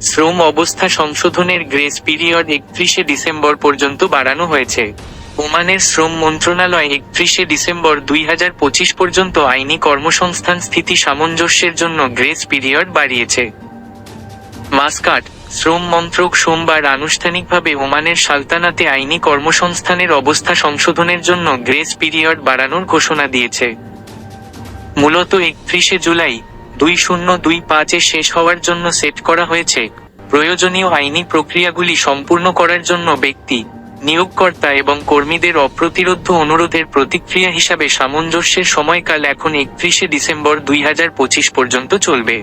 শ্রম অবস্থা সংশোধনের গ্রেস পিরিয়ড একত্রিশে ডিসেম্বর পর্যন্ত বাড়ানো হয়েছে। ওমানের শ্রম মন্ত্রণালয় একত্রিশে ডিসেম্বর দুই হাজার পঁচিশ পর্যন্ত আইনি কর্মসংস্থান স্থিতি সামঞ্জস্যের জন্য গ্রেস পিরিয়ড বাড়িয়েছে। মাস্কাট, শ্রম মন্ত্রক সোমবার আনুষ্ঠানিকভাবে ওমানের সালতানাতে আইনি কর্মসংস্থানের অবস্থা সংশোধনের জন্য গ্রেস পিরিয়ড বাড়ানোর ঘোষণা দিয়েছে। মূলত একত্রিশে জুলাই দুই শূন্য দুই পাঁচে শেষ হওয়ার জন্য সেট করা হয়েছে। প্রয়োজনীয় আইনি প্রক্রিয়াগুলি সম্পূর্ণ করার জন্য ব্যক্তি, নিয়োগকর্তা এবং কর্মীদের অপ্রতিরোধ অনুরোধের প্রতিক্রিয়া হিসাবে সামঞ্জস্যের সময়কাল এখন একত্রিশে ডিসেম্বর দুই হাজার পঁচিশ পর্যন্ত চলবে।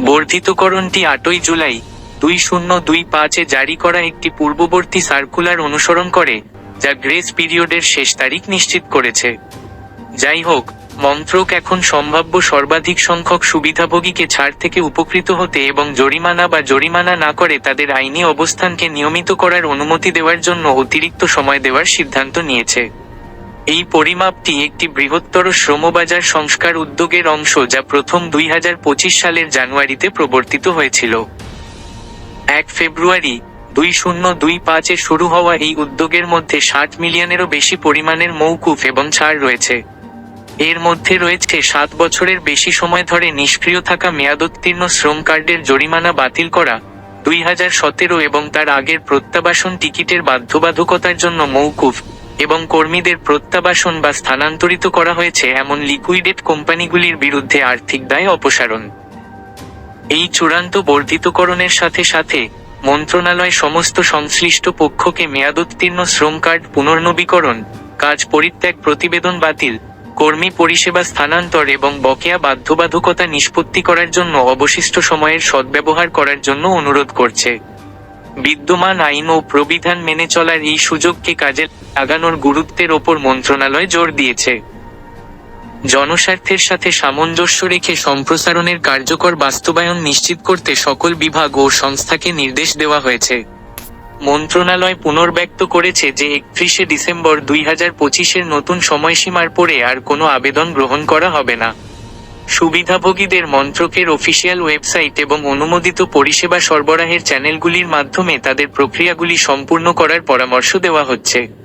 বর্ধিতকরণটি আটই জুলাই দুই শূন্য দুই পাঁচে জারি করা একটি পূর্ববর্তী সার্কুলার অনুসরণ করে, যা গ্রেস পিরিয়ডের শেষ তারিখ নিশ্চিত করেছে। যাই হোক মন্ত্রক এখন সম্ভাব্য সর্বাধিক সংখ্যক সুবিধাভোগীকে ছাড় থেকে উপকৃত হতে এবং জরিমানা বা জরিমানা না করে তাদের আইনি অবস্থানকে নিয়মিত করার অনুমতি দেওয়ার জন্য অতিরিক্ত সময় দেওয়ার সিদ্ধান্ত নিয়েছে। এই পরিমাপটি একটি বৃহত্তর শ্রমবাজার সংস্কার উদ্যোগের অংশ যা প্রথম দুই হাজার পঁচিশ সালের জানুয়ারিতে প্রবর্তিত হয়েছিল। এক ফেব্রুয়ারি দুই শূন্য দুই পাঁচে শুরু হওয়া এই উদ্যোগের মধ্যে ষাট মিলিয়নেরও বেশি পরিমাণের মৌকুফ এবং ছাড় রয়েছে। এর মধ্যে রয়েছে সাত বছরের বেশি সময় ধরে নিষ্ক্রিয় থাকা মেয়াদোত্তীর্ণ শ্রম কার্ডের জরিমানা বাতিল করা, দুই হাজার সতেরো এবং তার আগের প্রত্যাবাসন টিকিটের বাধ্যবাধকতার জন্য মৌকুফ এবং কর্মীদের প্রত্যাবাসন বা স্থানান্তরিত করা হয়েছে এমন লিকুইডেট কোম্পানিগুলির বিরুদ্ধে আর্থিক দায় অপসারণ। এই চূড়ান্ত বর্ধিতকরণের সাথে সাথে মন্ত্রণালয় সমস্ত সংশ্লিষ্ট পক্ষকে মেয়াদোত্তীর্ণ শ্রম কার্ড পুনর্নবীকরণ, কাজ পরিত্যাগ প্রতিবেদন বাতিল কর্মী পরিষেবা স্থানান্তর এবং বকেয়া বাধ্যবাধকতা নিষ্পত্তি করার জন্য অবশিষ্ট সময়ের সদ্ব্যবহার করার জন্য অনুরোধ করছে। বিদ্যমান আইন ও প্রবিধান মেনে চলার এই সুযোগকে কাজে লাগানোর গুরুত্বের ওপর মন্ত্রণালয় জোর দিয়েছে। জনস্বার্থের সাথে সামঞ্জস্য রেখে সম্প্রসারণের কার্যকর বাস্তবায়ন নিশ্চিত করতে সকল বিভাগ ও সংস্থাকে নির্দেশ দেওয়া হয়েছে। মন্ত্রণালয় পুনর্ব্যক্ত করেছে যে একত্রিশে ডিসেম্বর দুই হাজার পঁচিশের নতুন সময়সীমার পরে আর কোনো আবেদন গ্রহণ করা হবে না। সুবিধাভোগীদের মন্ত্রকের অফিসিয়াল ওয়েবসাইট এবং অনুমোদিত পরিষেবা সরবরাহের চ্যানেলগুলির মাধ্যমে তাদের প্রক্রিয়াগুলি সম্পূর্ণ করার পরামর্শ দেওয়া হচ্ছে।